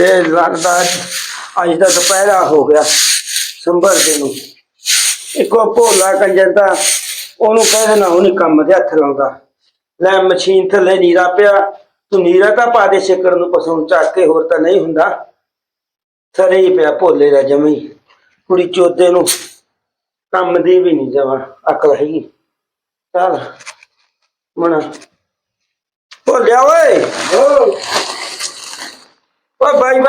ਤੇ ਲੱਗਦਾ ਅੱਜ ਅੱਜ ਦਾ ਦੁਪਹਿਰਾ ਹੋ ਗਿਆ ਸੰਭਰ ਦੇ ਨੂੰ। ਇੱਕੋ ਭੋਲਾ ਕੰਜਰ ਦਾ, ਉਹਨੂੰ ਕਹਿ ਦੇਣਾ ਉਹਨੇ ਕੰਮ ਦੇ ਹੱਥ ਲਾਉਂਦਾ। ਲੈ ਮਸ਼ੀਨ ਥੱਲੇ ਨੀਰਾ ਪਿਆ, ਤੂੰ ਨੀਰਾ ਤਾਂ ਪਾ ਦੇ ਸਿੱਕੜ ਨੂੰ ਪਸੋਂ ਚੱਕ ਕੇ ਹੋਰ ਤਾਂ ਨਹੀਂ ਹੁੰਦਾ। ਥਰੇ ਹੀ ਪਿਆ ਭੋਲੇ ਦਾ ਜਮੀ। ਕੁੜੀ ਚੋਦੇ ਨੂੰ ਕੰਮ ਦੀ ਵੀ ਨਹੀਂ ਜਮਾ ਅਕਲ ਹੈਗੀ। ਚੱਲ ਮਣਾ ਭੋਲਿਆ ਓਏ ਓਏ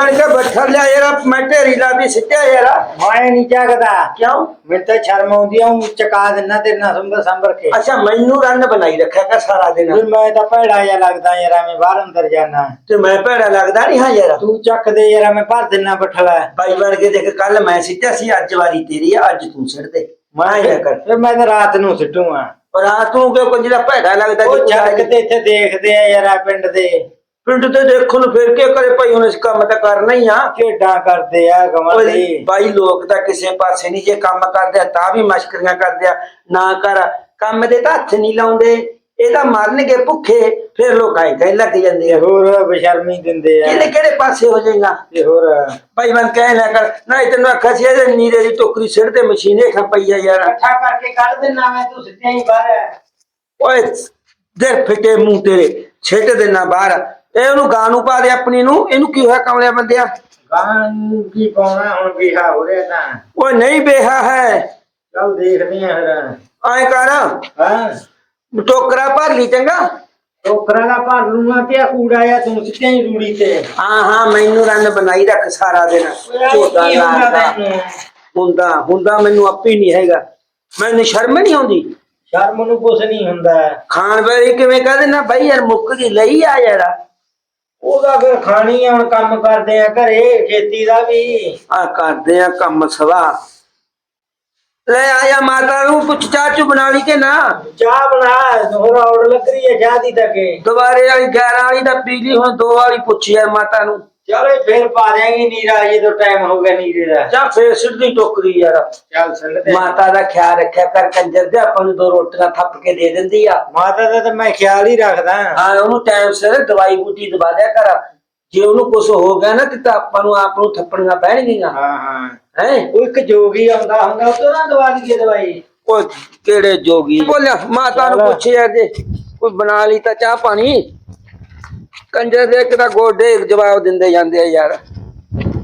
ਬਣ ਕੇ ਬੱਠਾ ਲਿਆ ਯਾਰ ਮੈਂ ਢੇਰੀ ਲਾ ਦੀ ਸਿੱਟਿਆ ਯਾਰ। ਮੈਂ ਨਹੀਂ ਜਾਗਦਾ। ਕਿਉਂ? ਮੈਨੂੰ ਤਾਂ ਸ਼ਰਮ ਆਉਂਦੀ ਆ ਚਕਾ ਦਿੰਨਾ ਤੇਰੇ ਨਾਲ ਸੰਭਰ ਸੰਭਰ ਕੇ। ਅੱਛਾ ਮੈਨੂੰ ਰੰਨ ਬਣਾਈ ਰੱਖਿਆ ਕਰ ਸਾਰਾ ਦਿਨ। ਵੀ ਮੈਂ ਤਾਂ ਭੈੜਾ ਜਿਹਾ ਲੱਗਦਾ ਯਾਰ ਐਵੇਂ ਬਾਹਰ ਅੰਦਰ ਜਾਣਾ ਤੇ ਮੈਂ ਭੈੜਾ ਲੱਗਦਾ ਨਹੀਂ ਹਾਂ ਯਾਰ। ਤੂੰ ਚੱਕ ਦੇ ਯਾਰ ਮੈਂ ਭਰ ਦਿੰਨਾ ਬਠਲਾ। ਬਾਈ ਬਣ ਕੇ ਦੇਖ ਕੱਲ ਮੈਂ ਸਿੱਟਿਆ ਸੀ ਅੱਜ ਵਾਰੀ ਤੇਰੀ ਆ ਅੱਜ ਤੂੰ ਸਿੱਟ ਦੇ। ਮੈਂ ਇਹ ਕਰ। ਫਿਰ ਮੈਂ ਤਾਂ ਰਾਤ ਨੂੰ ਸਿੱਟੂਆਂ ਪਰ ਆ ਤੂੰ ਕਿਉਂ ਜਿਹੜਾ ਭੈੜਾ ਲੱਗਦਾ ਉਹ ਜੱਗ ਤੇ ਇੱਥੇ ਦੇਖਦੇ ਆ ਯਾਰ ਆ ਪਿੰਡ ਦੇ। ਪਿੰਡ ਤੇ ਦੇਖੋ ਨੂੰ ਫਿਰ ਕੀ ਕਰੇ ਭਾਈ ਹੁਣ ਇਸ ਕੰਮ ਤਾਂ ਕਰਨਾ ਹੀ ਆ। ਖੇਡਾਂ ਕਰਦੇ ਆ ਕਮਲ ਦੀ ਬਾਈ ਲੋਕ ਤਾਂ ਕਿਸੇ ਪਾਸੇ ਨਹੀਂ ਜੇ ਕੰਮ ਕਰਦੇ ਆ ਤਾਂ ਵੀ ਮਸ਼ਕਰੀਆਂ ਕਰਦੇ ਆ ਨਾ ਕਰ। ਕੰਮ ਦੇ ਤਾਂ ਹੱਥ ਨਹੀਂ ਲਾਉਂਦੇ ਇਹ ਤਾਂ ਮਰਨਗੇ ਭੁੱਖੇ ਫਿਰ ਲੋਕ ਆਏ ਕਹਿ ਲੱਗ ਜਾਂਦੇ ਆ। ਹੋਰ ਬਸ਼ਰਮੀ ਦਿੰਦੇ ਆ। ਕਿਹੜੇ ਕਿਹੜੇ ਪਾਸੇ ਹੋ ਜਾਏਗਾ? ਤੇ ਹੋਰ? ਭਾਈ ਮਨ ਕਹਿ ਨਾ ਕਰ ਨਾ ਤੈਨੂੰ ਆਖਿਆ ਸੀ ਇਹਦੇ ਨੀਰੇ ਦੀ ਟੋਕਰੀ ਸਿਰ ਤੇ ਮਸ਼ੀਨੇ ਖਪਈ ਆ ਯਾਰ। ਇਕੱਠਾ ਕਰਕੇ ਕੱਢ ਦਿੰਨਾ ਮੈਂ ਤੂੰ ਸਿੱਟਿਆ ਹੀ ਬਾਹਰ। ਓਏ ਦੇ ਫਿੱਟੇ ਮੂੰਹ ਤੇਰੇ ਛੇਟ ਦੇਣਾ ਬਾਹਰ। ਇਹ ਉਹਨੂੰ ਗਾਂ ਨੂੰ ਪਾ ਦੇ ਆਪਣੀ ਨੂੰ ਇਹਨੂੰ ਕੀ ਹੋਇਆ ਕਮਲਿਆ ਬੰਦਿਆ? ਗਾਂ ਕੀ ਪਾਉਣਾ ਹੁਣ ਵਿਹਾ ਹੋ ਰਿਹਾ ਤਾਂ। ਓਏ ਨਹੀਂ ਬੇਹਾ ਹੈ। ਚੱਲ ਦੇਖਦੇ ਆ ਫਿਰ। ਐ ਕਰ। ਹਾਂ। ਟੋਕਰਾ ਭਰ ਲਈ ਚੰਗਾ? ਟੋਕਰਾ ਦਾ ਭਰ ਲੂੰਗਾ ਕਿ ਆ ਕੂੜਾ ਆ ਤੂੰ ਸਿੱਟਿਆ ਹੀ ਰੂੜੀ ਤੇ। ਹਾਂ ਹਾਂ ਮੈਨੂੰ ਰੰਨ ਬਣਾਈ ਰੱਖ ਸਾਰਾ ਦਿਨ। ਝੋਟਾ? ਹੁੰਦਾ ਹੁੰਦਾ ਮੈਨੂੰ ਆਪੇ ਨਹੀਂ ਹੈਗਾ। ਮੈਨੂੰ ਸ਼ਰਮ ਨਹੀਂ ਆਉਂਦੀ। ਸ਼ਰਮ ਨੂੰ ਕੁਛ ਨਹੀਂ ਹੁੰਦਾ। ਖਾਣ ਵੇਲੇ ਕਿਵੇਂ ਕਹਦੇ ਨਾ ਬਾਈ ਯਾਰ ਮੁੱਕ ਗਈ ਲਈ ਆ ਯਾਰ। ਉਹਦਾ ਫਿਰ ਖਾਣੀ ਹੁਣ ਕੰਮ ਕਰਦੇ ਆ ਘਰੇ ਖੇਤੀ ਦਾ ਵੀ। ਆ ਕਰਦੇ ਆ ਕੰਮ ਸਵਾ ਲੈ ਆਇਆ ਮਾਤਾ ਨੂੰ ਪੁੱਛ ਚਾਚੂ ਬਣਾ ਲਈ ਕਿ ਨਾ? ਚਾਹ ਬਣਾ ਹੋਰ ਔੜ ਲੱਗ ਰਹੀ ਹੈ ਚਾਹ ਦੀ ਤੱਕੇ ਦੁਬਾਰੇ ਵਾਲੀ 11 ਵਾਲੀ ਦਾ ਪੀ ਲਈ ਹੁਣ ਦੋ ਵਾਲੀ ਪੁੱਛੀ ਯਾਰ ਮਾਤਾ ਨੂੰ। ਚਲੋ ਫੇਰ ਪਾ ਦਿਆਂਗੇ ਨੀਰਾ ਜਦੋਂ ਟਾਈਮ ਹੋ ਗਿਆ ਨੀਰੇ ਦਾ। ਜਾਂ ਫੇਰ ਸਿੱਧੀ ਟੋਕਰੀ ਯਾਰ। ਚੱਲ ਸੰਗਤੇ ਮਾਤਾ ਦਾ ਖਿਆਲ ਰੱਖਿਆ ਕਰ ਕੰਜਰ ਦੇ ਆਪਾਂ ਨੂੰ ਦੋ ਰੋਟੀਆਂ ਥੱਪ ਕੇ ਦੇ ਦਿੰਦੀ ਆ। ਮਾਤਾ ਦਾ ਤਾਂ ਮੈਂ ਖਿਆਲ ਹੀ ਰੱਖਦਾ। ਹਾਂ ਉਹਨੂੰ ਟਾਈਮ ਸਿਰ ਦਵਾਈ ਬੂਟੀ ਦਵਾ ਦਿਆ ਕਰ। ਜੇ ਉਹਨੂੰ ਕੁਝ ਹੋ ਗਿਆ ਨਾ ਤੇ ਤਾਂ ਆਪਾਂ ਨੂੰ ਆਪ ਨੂੰ ਥੱਪੜੀਆਂ ਪੈਣਗੀਆਂ। ਹਾਂ ਹਾਂ। ਹੈ? ਉਹ ਇੱਕ ਜੋਗੀ ਆਉਂਦਾ ਹੁੰਦਾ ਉਹ ਤੋਂ ਨਾ ਦਵਾ ਦਈਏ ਦਵਾਈ। ਉਹ ਕਿਹੜੇ ਜੋਗੀ? ਬੋਲਿਆ ਮਾਤਾ ਨੂੰ। ਪੁੱਛਿਆ ਜੇ ਕੋਈ ਬਣਾ ਲਈ ਤਾਂ ਚਾਹ ਪਾਣੀ? ਕੰਜਰ ਦੇ ਇੱਕ ਤਾਂ ਗੋਡੇ ਜਵਾਬ ਦਿੰਦੇ ਜਾਂਦੇ ਆ ਯਾਰ।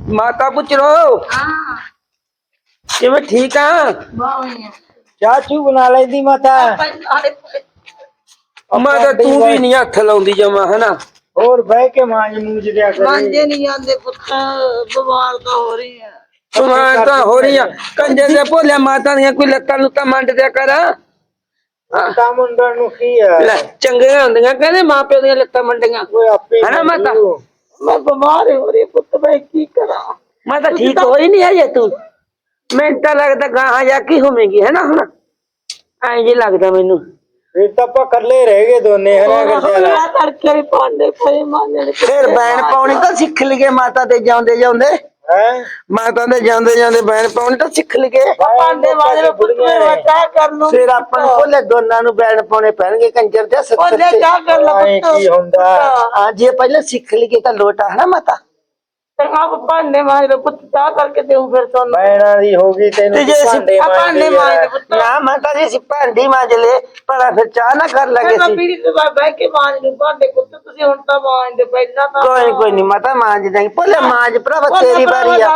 ਮਾਤਾ ਪੁੱਛ ਲੋ ਹਾਂ। ਕਿਵੇਂ ਠੀਕ ਆ? ਬਾਵੀਆਂ ਚਾਹ ਚੂ ਬਣਾ ਲੈਂਦੀ ਮਾਤਾ। ਆਲੇ ਮਾਤਾ ਤੂੰ ਵੀ ਨਹੀਂ ਹੱਥ ਲਾਉਂਦੀ ਜਮਾ ਹਨਾ? ਹੋਰ ਬਹਿ ਕੇ ਮਾਂਜ ਮੂੰਜ ਦਿਆ ਕਰੇ। ਮਾਂਜੇ ਨਹੀਂ ਜਾਂਦੇ ਪੁੱਤ ਬਿਮਾਰ ਤਾਂ ਹੋ ਰਹੀ ਹੈ ਸੁਣਾ ਤਾਂ ਹੋ ਰਹੀ ਆ। ਕੰਜਰ ਦੇ ਭੋਲਿਆ ਮਾਤਾ ਦੀਆਂ ਕੋਈ ਲੱਤਾਂ ਲੁੱਤਾਂ ਮੰਡ ਦਿਆ ਕਰ। ਹਾਂ। ਤਾਂ ਮੁੰਡਣ ਨੂੰ ਕੀ ਹੈ? ਲੈ ਚੰਗੀਆਂ ਹੁੰਦੀਆਂ ਕਹਿੰਦੇ ਮਾਂ ਪਿਓ ਦੀਆਂ ਲੱਤਾਂ ਮੰਡੀਆਂ। ਕੋਈ ਆਪੇ ਹਨਾ ਮਾਤਾ? ਮੰਗੂ। ਮੈਂ ਬਿਮਾਰ ਹੋ ਰਹੀ ਪੁੱਤ ਮੈਂ ਕੀ ਕਰਾਂ? ਮੈਂ ਤਾਂ ਠੀਕ ਹੋਈ ਨਹੀਂ ਹਜੇ ਤੂੰ। ਮੈਨੂੰ ਤਾਂ ਲੱਗਦਾ ਗਾਹਾਂ ਜਾ ਕੀ ਹੋਵੇਂਗੀ ਹੈ ਨਾ ਹੁਣ? ਐਂ ਜੇ ਲੱਗਦਾ ਮੈਨੂੰ। ਫਿਰ ਤਾਂ ਆਪਾਂ ਇਕੱਲੇ ਰਹਿ ਗਏ ਦੋਨੇ ਹਨਾ ਕਿਤੇ ਮੈਂ ਤੜਕੇ ਵੀ ਪਾਉਂਦੇ ਪਏ ਮਾਂਜਣ ਫਿਰ ਬੈਣ ਪਾਉਣੀ ਤਾਂ ਸਿੱਖ ਲਈਏ ਮਾਤਾ ਤੇ ਜਾਂਦੇ ਜਾਂਦੇ ਹੈ? ਮਾਤਾ ਦੇ ਜਾਂਦੇ ਜਾਂਦੇ ਬੈਣ ਪਾਉਣੀ ਤਾਂ ਸਿੱਖ ਲਈਏ। ਪਾਂਡੇ ਵਾਲੇ ਪੁੱਤ ਮੈਂ ਚਾਹ ਕਰ ਲੂੰ ਫਿਰ ਆਪਾਂ ਨੂੰ ਭੋਲੇ ਦੋਨਾਂ ਨੂੰ ਬੈਣ ਪਾਉਣੇ ਪੈਣਗੇ ਕੰਜਰ ਦੇ ਸੱਤਰ ਉਹਨੇ ਤੇ ਚਾਹ ਕਰ ਲਾ ਐਂ ਪੁੱਤ। ਕੀ ਹੁੰਦਾ? ਹਾਂ। ਜੇ ਪਹਿਲਾਂ ਸਿੱਖ ਲਈਏ ਤਾਂ ਲੋਟਾ ਹੈ ਨਾ ਮਾਤਾ? ਤੇ ਆਪ ਭਾਂਡੇ ਮਾਂਜ ਲਓ ਪੁੱਤ ਚਾਹ ਕਰਕੇ ਦੇਉ ਫਿਰ ਤੁਹਾਨੂੰ। ਬੈਣਾ ਦੀ ਹੋ ਗਈ ਤੈਨੂੰ ਤੇ ਜੇ ਅਸੀਂ ਭਾਂਡੇ ਮਾਂਜ ਮਾਂਜਦੇ ਦੇ ਪੁੱਤ। ਨਾ ਮਾਤਾ ਜੀ ਅਸੀਂ ਭਾਂਡੀ ਮਾਂਜ ਲਏ ਪਰ ਫਿਰ ਚਾਹ ਨਾ ਕਰ ਲਗੇ ਮੈਂ ਸੀ। ਪੀੜੀ ਤੇ ਬਹਿ- ਬਹਿ ਕੇ ਮਾਂਜ ਲੂ ਭਾਂਡੇ ਪੁੱਤ ਤੁਸੀਂ ਹੁਣ ਤਾਂ ਮਾਂਜਦੇ ਪਹਿਲਾਂ ਤਾਂ ਕੋਈ ਕੋਈ ਨਹੀਂ ਮਾਤਾ ਮਾਂਜ ਦੇਂਗੇ ਭੋਲੇ ਮਾਂਜ ਤੇਰੀ ਵਾਰੀ ਆ।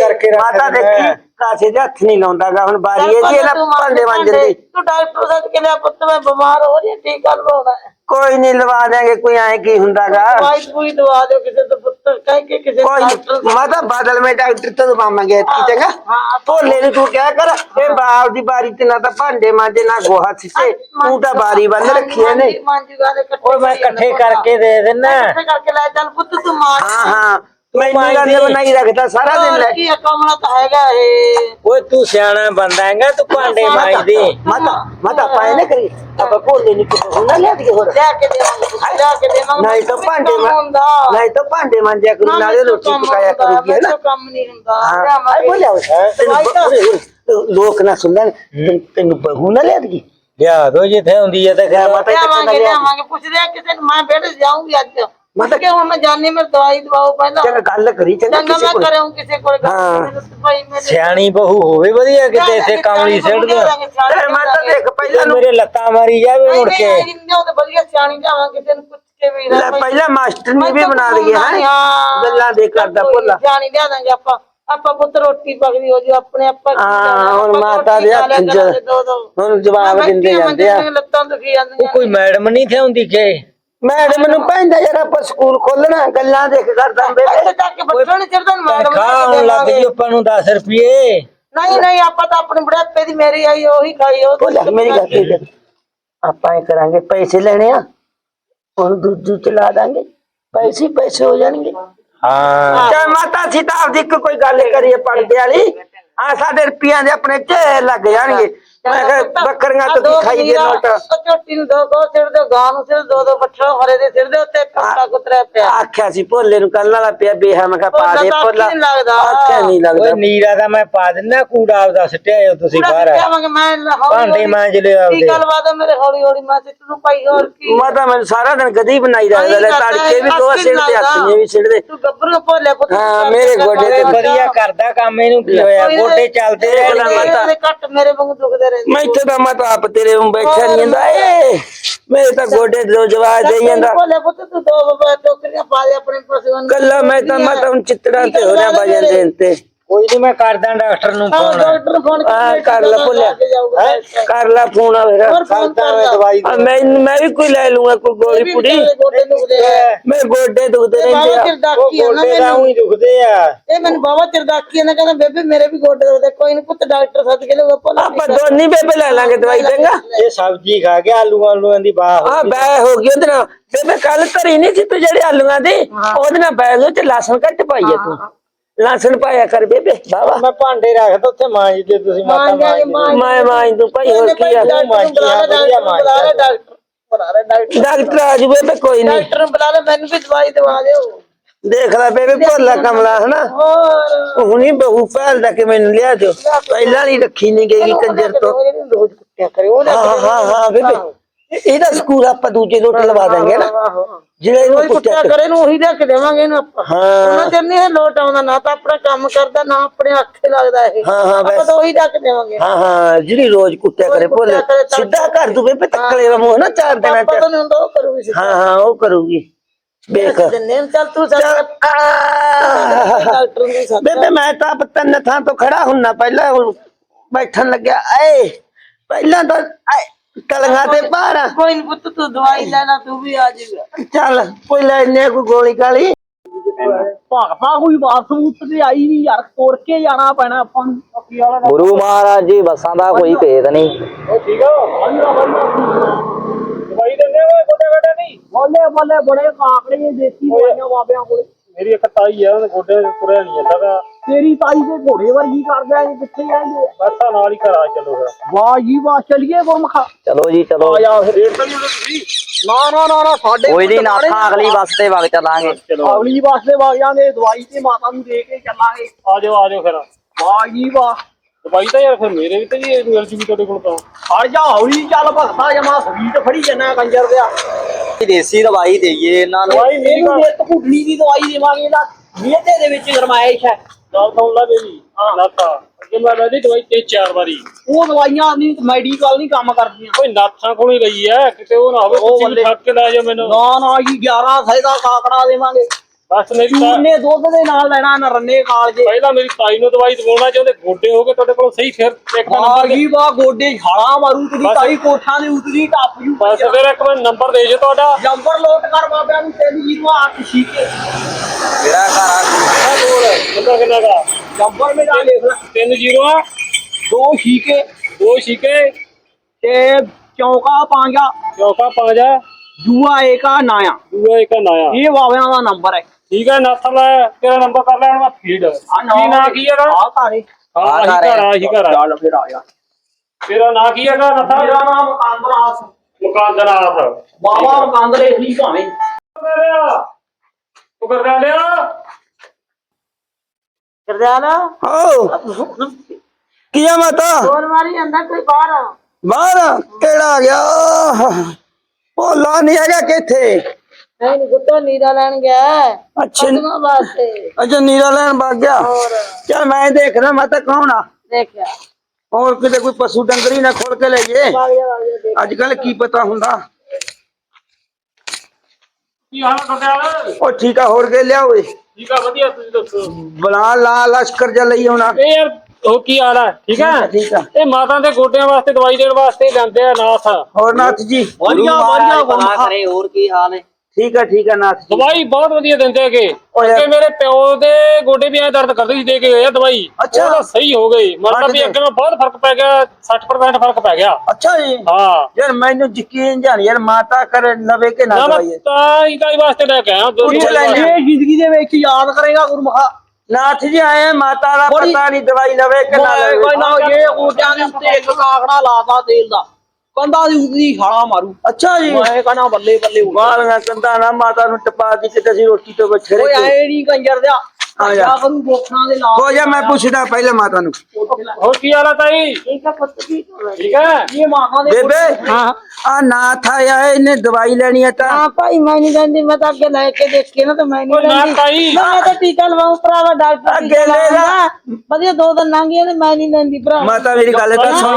ਕਰਕੇ ਰੱਖ ਮਾਤਾ। ਦੇਖੀ ਕਾਸੇ ਦੇ ਹੱਥ ਨਹੀਂ ਲਾਉਂਦਾਗਾ ਹੁਣ ਬਾਰੀ ਇਹ ਜੀ ਇਹਨਾਂ ਭਾਂਡੇ ਮਾਂਜਣ ਦੀ। ਤੂੰ ਡਾਕਟਰ ਸਾਹਿਬ ਕੇ ਲਿਆ ਪੁੱਤ ਮੈਂ ਬਿਮਾਰ ਹੋ ਰਹੀ ਹਾਂ ਠੀਕ ਕਰ ਲਵਾਉਣਾ ਹੈ? ਕੋਈ ਨਹੀਂ ਲਵਾ ਦੇਂਗੇ ਕੋਈ ਐ ਕੀ ਹੁੰਦਾਗਾ। ਦਵਾਈ ਪੂਰੀ ਦਵਾ ਦਿਓ ਕਿਸੇ ਤੋਂ ਪੁੱਤ ਕਹਿ ਕੇ ਕਿਸੇ ਕੋਈ ਡਾਕਟਰ ਨੀ, ਮਾਤਾ ਬਾਦਲ ਮੈਂ ਡਾਕਟਰ ਤੋਂ ਦਵਾਵਾਂਗੇ ਕੀ ਚੰਗਾ? ਹਾਂ ਭੋਲੇ ਨੂੰ ਤੂੰ ਕਿਆ ਕਰ ਇਹ ਬਾਪ ਦੀ ਬਾਰੀ ਤੇ ਨਾ ਤਾਂ ਭਾਂਡੇ ਮਾਂਜੇ ਨਾ ਗੋਹਾ ਸਿੱਟੇ ਤੂੰ ਤਾਂ ਬਾਰੀ ਬੰਨ ਰੱਖੀ ਨੇ। ਮਾਂਜੂਗਾ ਦੇ ਇਕੱਠੇ ਓਏ ਮੈਂ ਇਕੱਠੇ ਕਰਕੇ ਦੇ ਦਿੰਨਾ। ਇਕੱਠੇ ਕਰਕੇ ਲੈ ਚੱਲ ਪੁੱਤ ਤੂੰ ਮਾਰ ਹਾਂ ਹਾਂ। ਮੈਨੂੰ ਮਾਂਜ ਗੰਦ ਦੀ। ਬਣਾਈ ਰੱਖਦਾ ਸਾਰਾ ਦਿਨ ਲੈ। ਕੀ ਕਮਲਾ ਤਾਂ ਹੈਗਾ ਇਹ। ਓਏ ਤੂੰ ਸਿਆਣਾ ਬੰਦਾ ਹੈਗਾ ਤੂੰ ਭਾਂਡੇ ਮਾਂਜਦੀ। ਮਾਤਾ ਮਾਤਾ ਪਾਏ ਨਾ ਕਰੀ ਆਪਾਂ ਭੋਲੇ ਨੂੰ ਕਿਤੇ ਹੋਣਾ ਲਿਆ ਦੀ ਹੋਰ। ਲਿਆ ਕੇ ਦੇਵਾਂਗੇ ਪੁੱਤ, ਲਿਆ ਕੇ ਦੇਵਾਂਗੇ ਨਹੀਂ ਤਾਂ ਭਾਂਡੇ ਕੰਮ ਮਾਂ ਹੁੰਦਾ। ਨਹੀਂ ਤਾਂ ਭਾਂਡੇ ਮਾਂਜਿਆ ਕਰੂ ਨਾ, ਨਾਲੇ ਰੋਟੀ ਪਕਾਇਆ ਕਰੂਗੀ ਹੈ ਨਾ? ਕੰਮ ਨਹੀਂ ਹੁੰਦਾ ਹਾਂ ਬੋਲਿਆ ਲੋਕ ਨਾ ਸੁਣਨ ਤੈਨੂੰ- ਬਹੂ ਨਾ ਲਿਆ ਦੀ ਲਿਆ ਦੋ ਜਿੱਥੇ ਹੁੰਦੀ ਹੈ ਤੇ ਲਿਆ ਮਾਤਾ ਦੀ। ਲਿਆਵਾਂਗੇ ਪੁੱਛਦੇ ਆ ਕਿਸੇ ਨੂੰ ਮੈਂ ਬੇੜੇ ਜਾਊਂਗੀ ਅੱਜ। ਮੁੱਕ ਕੇ ਹੁਣ ਮੈਂ ਜਾਣੀ ਮੈਂ ਦਵਾਈ ਦਵਾਓ ਪਹਿਲਾਂ। ਚੰਗਾ ਗੱਲ ਕਰੀ ਚੰਗਾ ਚੰਗਾ ਕਿਸੇ ਮੈਂ ਕੋਲ। ਕਰਾਂ ਕਿਸੇ ਕੋਲ ਗੱਲ ਹਾਂ। ਮੈਨੂੰ ਤਾਂ ਭਾਈ ਮੇਰੇ ਸਿਆਣੀ ਬਹੂ ਹੋਵੇ ਵਧੀਆ ਕਿਤੇ ਇੱਥੇ ਕਮਲੀ ਸਿੱਟ ਦੋ ਤੇ ਮੈਂ ਤਾਂ ਦੇਖ ਪਹਿਲਾਂ ਨੂੰ ਮੇਰੇ ਲੱਤਾਂ ਮਾਰੀ ਜਾਵੇ ਮੁੜ ਕੇ। ਇੰਨੇ ਉਹ ਵਧੀਆ ਸਿਆਣੀ ਜਾਵਾਂ ਕਿਸੇ ਨੂੰ ਪੁੱਛ ਕੇ ਵੀ ਲੈ ਪਹਿਲਾਂ ਮਾਸਟਰ ਨੇ ਵੀ ਬਣਾ ਦਈਏ ਹੈ? ਹਾਂ। ਗੱਲਾਂ ਦੇ ਕਰਦਾ ਭੁੱਲਾ। ਸਿਆਣੀ ਲਿਆ ਦਾਂਗੇ ਆਪਾਂ। ਆਪਾਂ ਪੁੱਤ ਰੋਟੀ ਪਕਦੀ ਹੋ ਜੀ ਆਪਣੇ ਆਪਾਂ ਕੀ ਹਾਂ, ਜਾਣਾ, ਹੁਣ ਆਪਾਂ ਮਾਤਾ ਰੋਟੀ ਦੇ ਖਾ ਲਿਆ ਹੱਥ 'ਚ ਕਰਾਂਗੇ ਦੋ ਦੋ ਹੁਣ ਜਵਾਬ ਮੈਂ ਦਿੰਦੇ ਜਾਂਦੇ ਆ। ਲੱਤਾਂ ਦੁਖੀ ਜਾਂਦੀਆਂ ਉਹ ਕੋਈ ਮੈਡਮ ਨਹੀਂ ਥੇ ਹੁੰਦੀ ਕਿ? ਮੈਡਮ ਨੂੰ ਪੈਂਦਾ ਯਾਰ ਆਪਾਂ ਸਕੂਲ ਖੋਲਣਾ ਗੱਲਾਂ ਦੇਖ ਕਰਦਾ ਇੱਥੇ ਬੇਬੇ ਤੱਕ ਕੇ ਬੱਚਾ ਨਹੀਂ ਚੜਦਾ ਮੈਡਮ ਖਾਣ ਲੱਗ ਜੀ ਆਪਾਂ ਨੂੰ 10 ਰੁਪਏ। ਨਹੀਂ ਨਹੀਂ ਆਪਾਂ ਤਾਂ ਆਪਣੇ ਬੁਢਾਪੇ ਦੀ ਮੇਰੀ ਆਈ ਉਹੀ ਖਾਈ ਉਹ ਮੇਰੀ ਗੱਲ ਹੈ। ਆਪਾਂ ਇਹ ਕਰਾਂਗੇ ਪੈਸੇ ਲੈਣੇ ਆ ਹੁਣ ਦੁੱਧ ਚਲਾ ਦਾਂਗੇ ਪੈਸੇ ਹੀ ਪੈਸੇ ਹੋ ਜਾਣਗੇ। ਹਾਂ। ਚਾ ਮਾਤਾ ਸੀ ਤਾਂ ਆਪਦੀ ਇੱਕ ਕੋਈ ਗੱਲ ਕਰੀਏ ਪੜਦੇ ਵਾਲੀ ਆ ਸਾਡੇ ਰੁਪਈਆਂ ਦੇ ਆਪਣੇ ਢੇਰ ਲੱਗ ਜਾਣਗੇ। ਮੈਂ ਕਿਹਾ ਬੱਕਰੀਆਂ ਤੋਂ ਕੀ ਖਾਈ ਦੇ ਨੋਟ ਝੋਟੀ ਨੂੰ ਦੋ ਦੋ ਸਿਰ ਦੇ ਗਾਂ ਨੂੰ ਸਿਰ ਦੋ ਦੋ ਪੱਠਾ ਹਰੇ ਦੇ ਸਿਰ ਦੇ ਉੱਤੇ ਪੱਟਾ ਕੁਤਰਿਆ ਪਿਆ। ਆਖਿਆ ਸੀ ਭੋਲੇ ਨੂੰ ਕੱਲ ਵਾਲਾ ਪਿਆ ਬੇਹਾ ਮੈਂ ਕਿਹਾ ਪਾ ਦੇ ਭੋਲਾ। ਤਾਂ। ਆਖਿਆ ਨਹੀਂ ਲੱਗਦਾ। ਨੀਰਾ ਦਾ ਮੈਂ ਪਾ ਦਿੰਦਾ ਕੂੜਾ ਆਪਦਾ ਸਿੱਟਿਆ ਤੁਸੀਂ ਬਾਹਰ ਮੈਂ ਮੈਂ ਭਾਂਡੇ ਮਾਂਜ ਲਿਓ ਕੀ ਆਪਦੇ। ਗੱਲ ਬਾਤ ਹੈ ਮੇਰੇ ਹੌਲੀ ਹੌਲੀ? ਮੈਂ ਸਿੱਟ ਨੂੰ ਪਾਈ ਹੋਰ ਕੀ ਮਾਤਾ ਮੈਨੂੰ ਸਾਰਾ ਦਿਨ ਗਦੀ ਬਣਾਈ ਰੱਖਦਾ ਲੈ ਤੜਕੇ ਵੀ ਦੋ ਸਿਰ ਤੇ ਹੱਥ ਨੇ ਵੀ ਸਿਰ ਦੇ ਤੂੰ ਗੱਭਰੂ ਭੋਲੇ ਪੁੱਤ ਹਾਂ, ਮੇਰੇ ਗੋਡੇ ਓਏ ਵਧੀਆ ਕਰਦਾ ਕੰਮ ਇਹਨੂੰ ਕੀ ਹੋਇਆ? ਗੋਡੇ ਚੱਲਦੇ। ਮੇਰੇ ਘੱਟ ਮੇਰੇ ਵਾਂਗੂ ਦੁਖਦੇ ਮੈਂ ਇੱਥੇ ਤਾਂ ਮੈਂ ਤਾਂ ਆਪ ਤੇਰੇ ਨੂੰ ਬੈਠਾ ਨਹੀਂ ਜਾਂਦਾ। ਏ ਮੇਰੇ ਤਾਂ ਗੋਡੇ ਦੋ ਜਵਾਬ ਜਾਂਦਾ। ਪੁੱਤ ਤੂੰ ਦੋ ਬਾਬਾ ਟੋਕਰੀਆਂ ਪਾ ਦੇ ਆਪਣੇ ਪਸ਼ੂਆਂ ਨੂੰ। ਕੱਲਾ ਮੈਂ ਤਾਂ ਮੈਂ ਤਾਂ ਚਿੱਤਰਾਂ ਤੇ ਹੋ ਰਿਹਾ ਵਜਨ ਦੇਣ ਤੇ। ਕੋਈ ਨਹੀਂ ਮੈਂ ਕਰਦਾ ਡਾਕਟਰ ਨੂੰ ਹਾਂ ਫੋਨ ਡਾਕਟਰ ਨੂੰ ਫੋਨ ਹਾਂ, ਕਰ ਲੈ ਭੋਲਿਆ। ਭੋਲੇ ਕਰ ਲੈ ਫੋਨ ਆ ਹੋਰ ਫੋਨ ਕਰਦਾ ਮੈਂ ਦਵਾਈ ਆ, ਮੈਂ ਮੈਂ ਵੀ ਕੋਈ ਲੈ ਲੂੰਗਾ ਕੋਈ ਗੋਲੀ ਪੁੜੀ। ਗੋਡੇ ਦੁਖਦੇ ਆ। ਮੇਰੇ ਗੋਡੇ ਦੁਖਦੇ ਬਾਬਾ ਰਹਿੰਦੇ ਆ। ਉਹ ਡਾਕੀ ਆ ਨਾ ਗੋਡੇ ਦਾ ਮੈਨੂੰ ਹੀ ਦੁਖਦੇ ਆ। ਇਹ ਮੈਨੂੰ ਬਾਬਾ ਚਿਰ ਡਾਕੀ ਆ ਨਾ ਕਹਿੰਦਾ ਬੇਬੇ ਮੇਰੇ ਵੀ ਗੋਡੇ ਦੁਖਦੇ ਕੋਈ ਨਹੀਂ ਪੁੱਤ ਡਾਕਟਰ ਸੱਦ ਕੇ ਲਿਆਓ ਭੋਲਾ ਆਪਾਂ ਦੋਨੀ ਬੇਬੇ ਲੈ ਲਾਂਗੇ ਦਵਾਈ ਚੰਗਾ? ਇਹ ਸਬਜ਼ੀ ਖਾ ਗਿਆ ਆਲੂ ਆਲੂਆਂ ਦੀ ਬਾਹ ਆ ਬੈ ਹੋ ਗਈ ਉਹਦੇ ਨਾਲ। ਬੇਬੇ ਕੱਲ ਧਰੀ ਨਹੀਂ ਸੀ ਤੂੰ ਜਿਹੜੇ ਆਲੂਆਂ ਦੀ? ਉਹਦੇ ਨਾਲ ਬੈ ਲੋ ਤੇ ਲਸਣ ਕੱਟ ਪਾਈਏ ਤੂੰ। ਲਸਣ ਪਾਇਆ ਕਰ ਬੇਬੇ ਬਾਵਾ ਮੈਂ ਭਾਂਡੇ ਰੱਖਦਾ ਉੱਥੇ ਮਾਂਜ ਦੇ ਤੁਸੀਂ ਮਾਤਾ ਮਾਂਜ ਮਾਂ ਮੈਂ ਮਾਂ ਤੂੰ ਭਾਈ ਹੋਰ ਕੀ ਆ? ਡਾਕਟਰ ਆ ਜੂ ਬੇਬੇ ਕੋਈ ਨਹੀਂ। ਡਾਕਟਰ ਨੂੰ ਬੁਲਾ ਲੈ ਮੈਨੂੰ ਵੀ ਦਵਾਈ ਦਵਾ ਦਿਓ। ਦੇਖ ਲੈ ਬੇਬੇ ਭੋਲਾ ਕਮਲਾ ਹਨਾ? ਹੋਰ। ਹੁਣੀ ਬਹੂ ਪਹਿਲ ਦਾ ਕਿ ਮੈਨੂੰ ਲਿਆ ਦਿਓ। ਪਹਿਲਾਂ ਨਹੀਂ ਰੱਖੀ ਨਹੀਂ ਗਈ ਕੰਜਰ ਤੋਂ ਰੋਜ਼ ਕੁੱਟਿਆ ਕਰੇ ਉਹ ਹਾਂ ਹਾਂ ਹਾਂ ਬੇਬੇ। ਇਹਦਾ ਸਕੂਲ ਆਪਾਂ ਦੂਜੇ ਲੋਟ ਲਵਾ ਦਾਂਗੇ ਨਾ। ਜਿਹੜਾ ਇਹਨੂੰ ਕੁੱਟਿਆ ਕਰੇ ਨੂੰ ਉਹੀ ਲੈ ਕੇ ਦੇਵਾਂਗੇ ਇਹਨੂੰ ਆਪਾਂ। ਹਾਂ। ਉਹਨਾਂ ਚਿਰ ਨਹੀਂ ਇਹ ਲੋਟ ਆਉਂਦਾ ਨਾ ਤਾਂ ਆਪਣਾ ਕੰਮ ਕਰਦਾ ਨਾ ਆਪਣੇ ਅੱਖੇ ਲੱਗਦਾ ਇਹ। ਹਾਂ ਹਾਂ ਆਪਾਂ ਬਸ ਤਾਂ ਉਹੀ ਲੈ ਕੇ ਦੇਵਾਂਗੇ। ਹਾਂ ਹਾਂ ਜਿਹੜੀ ਰੋਜ਼ ਕੁੱਟਿਆ ਕਰੇ ਭੋਲੇ ਸਿੱਧਾ ਕਰ ਦੂ ਬੇਬੇ ਤੱਕਲੇ ਦਾ ਮੂੰਹ ਨਾ ਚਾਰ ਦਿਨਾਂ ਆਪਾਂ ਚ। ਤਾਂ ਨਹੀਂ ਹੁੰਦਾ ਉਹ ਕਰੂਗੀ ਹਾਂ ਹਾਂ ਉਹ ਕਰੂਗੀ। ਦੇਖ ਦਿੰਨੇ ਚੱਲ ਤੂੰ ਚੱਲ। ਬੇਬੇ ਮੈਂ ਤਾਂ ਆਪ ਤਿੰਨ ਥਾਂ ਤੋਂ ਖੜਾ ਹੁੰਨਾ ਪਹਿਲਾਂ ਬੈਠਣ ਲੱਗਿਆ। ਏ ਪਹਿਲਾਂ ਤਾਂ ਕਲੰਗਾ ਤੇ ਪਾਰਾ ਕੋਈ ਨਹੀਂ ਪੁੱਤ ਤੂੰ ਦਵਾਈ ਲੈਣਾ ਤੂੰ ਵੀ ਆ ਜਾਏਗਾ। ਚੱਲ ਕੋਈ ਲੈਨੇ ਕੋਈ ਗੋਲੀ ਕਾਲੀ। ਭਾਗਪਾ ਕੋਈ ਬਾਥਰੂਮ ਤੇ ਆਈ ਨਹੀਂ ਯਾਰ ਤੋੜ ਕੇ ਜਾਣਾ ਪੈਣਾ ਆਪਾਂ ਨੂੰ। ਗੁਰੂ ਮਹਾਰਾਜ ਜੀ ਬੱਸਾਂ ਦਾ ਕੋਈ ਭੇਦ ਨਹੀਂ। ਦਵਾਈ ਦਿੰਦੇ ਓਏ ਗੋਡੇ ਗੋਡੇ ਨਹੀਂ? ਬੋਲੇ ਬੋਲੇ ਬੜੇ ਕਾਕੜੇ ਦੇਸੀ ਦਵਾਈਆਂ ਬਾਬਿਆਂ ਕੋਲੇ। ਮੇਰੀ ਇੱਕ ਤਾਈ ਆ ਉਹਦੇ ਗੋਡੇ ਤੁਰਿਆ ਨਹੀਂ ਜਾਂਦਾ ਤੇਰੀ ਤਾਈ ਦੇ ਘੋੜੇ ਵਰਗੀ ਕਰਦਾ ਇਹ ਕਿੱਥੇ ਜਾਂਦੇ ਬਸ ਆ ਨਾਲ ਹੀ ਘਰ ਆ ਚਲੋ ਫਿਰ। ਵਾਹ ਜੀ ਵਾਹ ਚਲੀਏ ਗੁਰਮਖਾ। ਚਲੋ ਜੀ ਚਲੋ। ਆ ਜਾ ਫਿਰ। ਨਾ ਨਾ ਨਾ ਨਾ ਸਾਡੇ ਕੋਈ ਨਹੀਂ ਨਾਥਾਂ ਅਗਲੀ ਬੱਸ ਤੇ ਵਗ ਚੱਲਾਂਗੇ। ਅਗਲੀ ਬੱਸ ਤੇ ਵਗ ਜਾਂਗੇ ਦਵਾਈ ਤੇ ਮਾਤਾ ਨੂੰ ਦੇ ਕੇ ਚੱਲਾਂਗੇ। ਆ ਜਾਓ ਆ ਜਾਓ ਫਿਰ। ਵਾਹ ਜੀ ਵਾਹ। ਦਵਾਈ ਤਾਂ ਯਾਰ ਫਿਰ ਮੇਰੇ ਵੀ ਤੇ ਜੀ ਮਿਲ ਜੂਗੀ ਤੁਹਾਡੇ ਕੋਲ ਤਾਂ। ਹਟ ਜਾ ਹੌਲੀ ਚੱਲ ਭਗਤਾ ਜਮਾ ਸਰੀਰ ਫੜੀ ਜਨਾ ਕੰਜਰ ਦਿਆ ਦੇਸੀ ਦਵਾਈ ਦੇਈਏ ਇਹਨਾਂ ਨੂੰ। ਦਵਾਈ ਨਿੱਤ ਘੁੱਟਣੀ ਦੀ ਦਵਾਈ ਦੇਵਾਂਗੇ ਇਹਦਾ ਮਿਹਦੇ ਦੇ ਵਿੱਚ ਗਰਮਾਇਸ਼ ਹੈ। ਗੱਲ ਸੁਣ ਲੈ ਮੇਰੀ ਨਾਥਾ ਅੱਗੇ ਮੈਂ ਲੈਦੀ ਦਵਾਈ ਤੇ ਚਾਰ ਵਾਰੀ। ਉਹ ਦਵਾਈਆਂ ਨਹੀਂ ਮੈਡੀਕਲ ਨਹੀਂ ਕੰਮ ਕਰਦੀਆਂ। ਕੋਈ ਨਾਥਾਂ ਕੋਲ ਹੀ ਲਈ ਐ ਕਿਤੇ ਉਹ ਨਾ ਹੋਵੇ ਤੁਸੀਂ ਠੱਕ ਕੇ ਲੈ ਜਾਓ ਮੈਨੂੰ। ਨਾ ਨਾ ਜੀ 11 ਸੌ ਦਾ ਕਾਕੜਾ ਦੇਵਾਂਗੇ। ਬਸ ਮੇਰੀ ਤਾਂ ਚੂਨੇ ਦੁੱਧ ਦੇ ਨਾਲ ਲੈਣਾ ਨਰਨੇ ਕਾਲਜੇ ਪਹਿਲਾਂ ਮੇਰੀ ਤਾਈ ਨੂੰ ਦਵਾਈ ਦਵਾਉਣਾ ਚਾਹੁੰਦੇ ਗੋਡੇ ਹੋ ਗਏ ਤੁਹਾਡੇ ਕੋਲ ਸਹੀ ਫਿਰ ਇੱਕ ਤਾਂ ਵਾਹ ਨੰਬਰ ਜੀ ਵਾਹ ਗੋਡੇ ਛਾਲਾ ਮਾਰੂ ਤੇਰੀ ਬਸ। ਤਾਈ ਕੋਠਾਂ ਦੇ ਉਤਰੀ ਟੱਪ ਜੂ ਬਸ ਫਿਰ ਇੱਕ ਮਿੰਟ ਨੰਬਰ ਦੇ ਜੇ ਤੁਹਾਡਾ। ਜੰਬਰ ਲੋਟ ਕਰ ਬਾਬਿਆਂ ਨੂੰ ਤੇਰੀ ਜੀ ਨੂੰ ਅੱਠ ਛੀਕੇ ਮੇਰਾ ਘਰ ਆ। ਆ ਬੋਲ ਕਿੰਨਾ ਕਿੰਨਾ ਦਾ? ਜੰਬਰ ਮੇਰਾ ਲਿਖ ਲੈ। ਤਿੰਨ ਜ਼ੀਰੋ ਆ। ਦੋ ਛੀਕੇ। ਦੋ ਛਿਕੇ। ਤੇ ਚੌਕਾ ਪੰਜਾ ਚੌਕਾ ਪੰਜ ਜੂਆ ਏਕਾ ਨਾਇਆ। ਦੂਆ ਇੱਕ ਨਾਇਆ। ਇਹ ਬਾਬਿਆਂ ਦਾ ਨੰਬਰ ਹੈ। ਠੀਕ ਹੈ ਨਾਥ ਲੈ ਤੇਰਾ ਨੰਬਰ ਕਰ ਲੈ ਹੁਣ ਮੈਂ ਫੀਡ ਕੀ ਨਾਂ ਕੀ ਹੈਗਾ? ਆ ਘਰੇ ਹਾਂ। ਆਹ ਆਹੀ ਘਰ ਹੈ। ਘਰ ਆ ਆਹੀ ਘਰ ਆ ਚੱਲ ਫਿਰ ਆ ਜਾ। ਤੇਰਾ ਨਾਂ ਕੀ ਹੈਗਾ ਨਥਾ? ਮੇਰਾ ਨਾਮ ਕਾਂਦਰਾਸ ਮੁਕਾਦਨਾਥ। ਬਾਬਾ ਕੰਦ ਲਿਖ ਲਈ ਭਾਵੇਂ। ਤੂੰ ਕਰ ਲਿਆ ਕਰਦਾਨਾ ਓ ਕੀ ਆ ਮਾਤਾ? ਹੋਰ ਮਾਰੀ ਅੰਦਰ ਕੋਈ ਬਾਹਰ ਬਾਹਰ ਕਿਹੜਾ ਆ ਗਿਆ? ਭੋਲਾ ਨਹੀਂ ਹੈਗਾ ਕਿੱਥੇ? ਨਹੀਂ ਕੁੱਤਾ ਨੀਰਾ ਲੈਣ ਗਿਆ ਅੱਛਾ। ਪਸ਼ੂਆਂ ਵਾਸਤੇ। ਅੱਛਾ ਨੀਰਾ ਲੈਣ ਵਗ ਗਿਆ। ਚਲ ਮੈਂ ਦੇਖਦਾ ਮੈਂ ਤਾਂ ਕੌਣ ਆ? ਦੇਖਿਆ। ਹੋਰ ਕਿਤੇ ਕੋਈ ਪਸ਼ੂ ਡੰਗਰੀ ਨਾ ਖੋਲ ਕੇ ਲੈ ਜੇ ਵਗ ਜਾ ਵਗ ਜਾ ਦੇਖ ਅੱਜ ਕੱਲ ਕੀ ਪਤਾ ਹੁੰਦਾ? ਕੀ ਹਾਲ ਕਰਦਿਆਲ ਉਹ ਠੀਕ ਆ ਹੋਰ ਕੇ ਲਿਆ ਓਏ? ਠੀਕ ਆ ਵਧੀਆ ਤੁਸੀਂ ਦੱਸੋ? ਬਲਾ ਲਾ ਲਸ਼ਕਰ ਜਾ ਲਈ ਹੋਣਾ ਇਹ ਯਾਰ ਉਹ ਕੀ ਹਾਲ ਹੈ ਠੀਕ ਹੈ ਠੀਕ ਆ ਇਹ ਮਾਤਾ ਦੇ ਗੋਡਿਆਂ ਵਾਸਤੇ ਦਵਾਈ ਦੇਣ ਵਾਸਤੇ ਜਾਂਦੇ ਆ ਨਾਥ। ਹੋਰ ਨਾਥ ਜੀ? ਵਧੀਆ ਵਧੀਆ ਭਲਾ ਕਰੇ ਹੋਰ ਕੀ ਹਾਲ ਹੈ? ਠੀਕ ਆ ਠੀਕ ਆ ਨਾਥ ਜੀ। ਦਵਾਈ ਬਹੁਤ ਵਧੀਆ ਦਿੰਦੇ ਹੈਗੇ। ਓਏ ਅੱਗੇ ਮੇਰੇ ਪਿਓ ਦੇ ਗੋਡੇ ਵੀ ਐ ਦਰਦ ਕਰਦੇ ਸੀ ਦੇ ਕੇ ਗਏ ਆ ਦਵਾਈ। ਅੱਛਾ। ਉਹ ਤਾਂ ਸਹੀ ਹੋ ਗਈ। ਮਤਲਬ ਵੀ ਅੱਗੇ ਨਾਲ ਬਹੁਤ ਫ਼ਰਕ ਪੈ ਗਿਆ 60% ਫ਼ਰਕ ਪੈ ਗਿਆ। ਅੱਛਾ ਜੀ। ਹਾਂ। ਯਾਰ ਮੈਨੂੰ ਯਕੀਨ ਜਾਣ ਯਾਰ ਮਾਤਾ ਕਰ ਲਵੇ ਕੇ ਨਾ ਨਾ ਮੈਂ ਤਾਂ ਹੀ ਤਾਂ ਹੀ ਵਾਸਤੇ ਲੈ ਕੇ ਆਇਆ ਦੋ ਪੁੱਛ ਲੈਂਦੇ ਦਵਾਈ। ਜ਼ਿੰਦਗੀ ਦੇ ਵਿੱਚ ਯਾਦ ਕਰੇਗਾ ਗੁਰਮੁਖਾ। ਨਾਥ ਜੀ ਆਏ ਮਾਤਾ ਦਾ ਬੜੀ- ਪਤਾ ਨਹੀਂ ਦਵਾਈ ਲਵੇ ਕਿ ਨਾ ਲਵੇ। ਕੋਈ ਨਾ ਇਹ ਗੋਡਿਆਂ ਦੇ ਉੱਤੇ ਇੱਕ ਕਾਕੜਾ ਲਾਤਾ ਤੇਲ ਦਾ। ਕੰਦਾ ਦੀ ਉਤਰੀ ਖਾਲਾ ਮਾਰੂ। ਅੱਛਾ ਜੀ। ਮੈਂ ਕਹਣਾ ਬੱਲੇ ਬੱਲੇ। ਬਾਲੀਆਂ ਕੰਦਾ ਨਾ ਮਾਤਾ ਨੂੰ ਟਪਾ ਦੀ ਕਿਤੇ ਅਸੀਂ ਰੋਟੀ ਤੋਂ ਬੈਠੇ ਓਏ ਐ ਨਹੀਂ ਕੰਜਰ ਦਿਆ। ਆ ਜਾ। ਆ ਕਰੂ ਗੋਖਾਂ ਦੇ ਲਾ ਹੋ ਜਾ ਮੈਂ ਪੁੱਛਦਾ ਪਹਿਲੇ ਮਾਤਾ ਨੂੰ। ਹੋਰ ਕੀ ਹਾਲ ਹੈ ਤਾਈ? ਠੀਕ ਆ ਪੁੱਤ ਠੀਕ ਹੋ ਠੀਕ ਹੈ? ਇਹ ਮਾਖਾਂ ਦੇ ਬੇਬੇ? ਆ ਨਾਥ ਆਇਆ ਇਹਨੇ ਦਵਾਈ ਲੈਣੀ ਹੈ ਤਾਂ। ਹਾਂ ਭਾਈ ਮੈਂ ਨਹੀਂ ਜਾਂਦੀ ਮੈਂ ਤਾਂ ਅੱਗੇ ਲੈ ਕੇ ਦੇਖੀ ਨਾ ਤਾਂ ਮੈਂ ਨਹੀਂ ਨਾ ਤਾਈ। ਮੈਂ ਤਾਂ ਟੀਕਾ ਲਵਾਉਂ ਭਰਾਵਾ ਡਾਕਟਰ ਅੱਗੇ ਟੀਕਾ ਲੈ ਲਾ। ਲਾਉਂਦਾ ਵਧੀਆ ਦੋ ਦਿਨ ਲੰਘ ਗਏ ਤੇ ਮੈਂ ਨਹੀਂ ਜਾਂਦੀ ਭਰਾ। ਮਾਤਾ ਮੇਰੀ ਗੱਲ ਤਾਂ ਸੁਣ